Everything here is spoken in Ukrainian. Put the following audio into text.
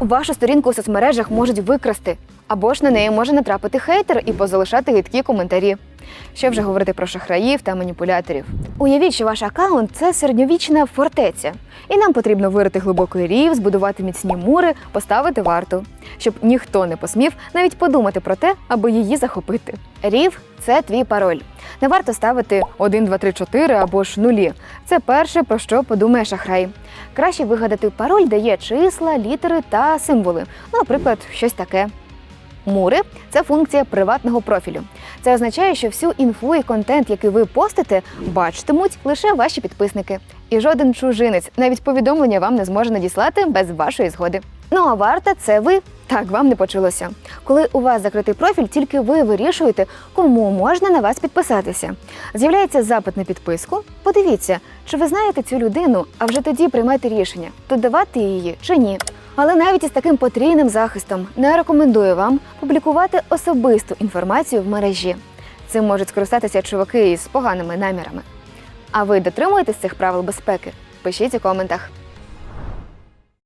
Вашу сторінку у соцмережах можуть викрасти, або ж на неї може натрапити хейтер і позалишати гидкі коментарі. Що вже говорити про шахраїв та маніпуляторів. Уявіть, що ваш аккаунт це середньовічна фортеця, і нам потрібно вирити глибокий рів, збудувати міцні мури, поставити варту, щоб ніхто не посмів навіть подумати про те, аби її захопити. Рів це твій пароль. Не варто ставити 1, 2, 3, 4 або ж нулі. Це перше, про що подумає шахрай. Краще вигадати пароль, де є числа, літери та символи. Ну, наприклад, щось таке. Мури це функція приватного профілю. Це означає, що всю інфу і контент, який ви постите, бачитимуть лише ваші підписники. І жоден чужинець навіть повідомлення вам не зможе надіслати без вашої згоди. Ну а варта це ви. Так, вам не почулося. Коли у вас закритий профіль, тільки ви вирішуєте, кому можна на вас підписатися. З'являється запит на підписку. Подивіться, чи ви знаєте цю людину, а вже тоді приймайте рішення, додавати її чи ні. Але навіть із таким потрійним захистом не рекомендую вам публікувати особисту інформацію в мережі. Цим можуть скористатися чуваки із поганими намірами. А ви дотримуєтесь цих правил безпеки? Пишіть у коментах.